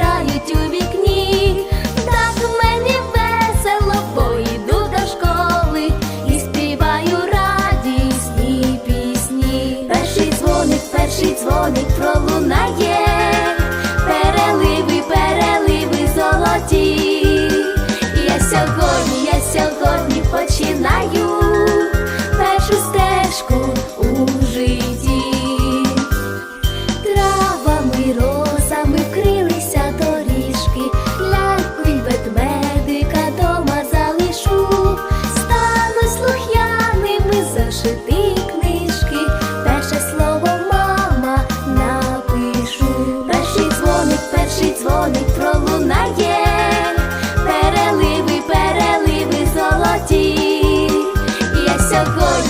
грають у вікні, так мені весело, бо йду до школи і співаю радісні пісні. Перший дзвоник, перший дзвоник. 是第一。